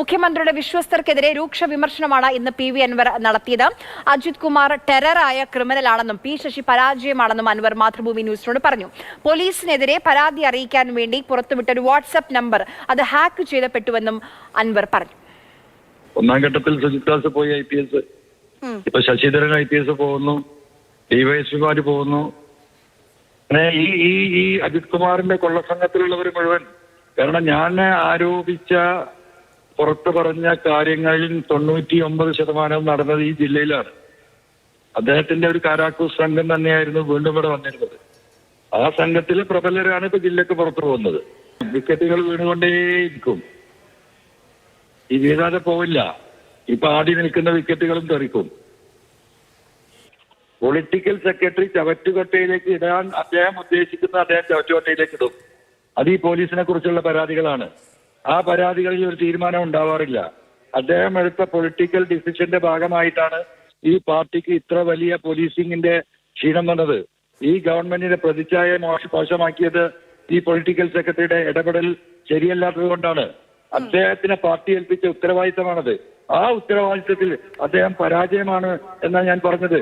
മുഖ്യമന്ത്രിയുടെ വിശ്വസ്തർക്കെതിരെ രൂക്ഷ വിമർശനമാണ് ഇന്ന് പി വി അൻവർ നടത്തിയത്. അജിത് കുമാർ ടെററായ ക്രിമിനലാണെന്നും പി ശശി പരാജയമാണെന്നും അൻവർ മാതൃഭൂമി ന്യൂസിനോട് പറഞ്ഞു. പോലീസിനെതിരെ പരാതി അറിയിക്കാൻ വേണ്ടി പുറത്തുവിട്ട ഒരു വാട്സ്ആപ്പ് നമ്പർ അത് ഹാക്ക് ചെയ്തപ്പെട്ടുവെന്നും അൻവർ പറഞ്ഞു. ഒന്നാം ഘട്ടത്തിൽ സുജിത് ദാസ് പോയി ഐ പി എസ്. ഇപ്പൊ ശശിധരൻ ഐ പി എസ് പോകുന്നു. ഡിവൈഎസ്പിമാര് പോകുന്നു. അങ്ങനെ ഈ ഈ ഈ അജിത് കുമാറിന്റെ കൊള്ളസംഘത്തിലുള്ളവർ മുഴുവൻ കാരണം ഞാൻ ആരോപിച്ച പുറത്തു പറഞ്ഞ കാര്യങ്ങളിൽ തൊണ്ണൂറ്റി ഒമ്പത് ശതമാനവും നടന്നത് ഈ ജില്ലയിലാണ്. അദ്ദേഹത്തിന്റെ ഒരു കാരാക്കൂസ് സംഘം തന്നെയായിരുന്നു വീണ്ടും ഇവിടെ വന്നിരുന്നത്. ആ സംഘത്തിലെ പ്രബലരാണ് ഇപ്പൊ ജില്ലക്ക് പുറത്തു പോകുന്നത്. വിക്കറ്റുകൾ വീണുകൊണ്ടേയിരിക്കും. ഈ വീഴാതെ പോവില്ല. ഇപ്പൊ ആടി നിൽക്കുന്ന വിക്കറ്റുകളും തെറിക്കും. പൊളിറ്റിക്കൽ സെക്രട്ടറി ചവറ്റുകൊട്ടയിലേക്ക് ഇടാൻ അദ്ദേഹം ഉദ്ദേശിക്കുന്ന അദ്ദേഹം ചവറ്റുകൊട്ടയിലേക്ക് ഇടും. അത് ഈ പോലീസിനെ കുറിച്ചുള്ള പരാതികളാണ്. ആ പരാതികളിൽ ഒരു തീരുമാനം ഉണ്ടാവാറില്ല. അദ്ദേഹം എടുത്ത പൊളിറ്റിക്കൽ ഡിസിഷന്റെ ഭാഗമായിട്ടാണ് ഈ പാർട്ടിക്ക് ഇത്ര വലിയ പോലീസിംഗിന്റെ ക്ഷീണം വന്നത്. ഈ ഗവൺമെന്റിന്റെ പ്രതിച്ഛായ മോശ മോശമാക്കിയത് ഈ പൊളിറ്റിക്കൽ സെക്രട്ടറിയുടെ ഇടപെടൽ ശരിയല്ലാത്തത് കൊണ്ടാണ്. അദ്ദേഹത്തിന് പാർട്ടി ഏൽപ്പിച്ച ഉത്തരവാദിത്തമാണത്. ആ ഉത്തരവാദിത്തത്തിൽ അദ്ദേഹം പരാജയമാണ് എന്നാണ് ഞാൻ പറഞ്ഞത്.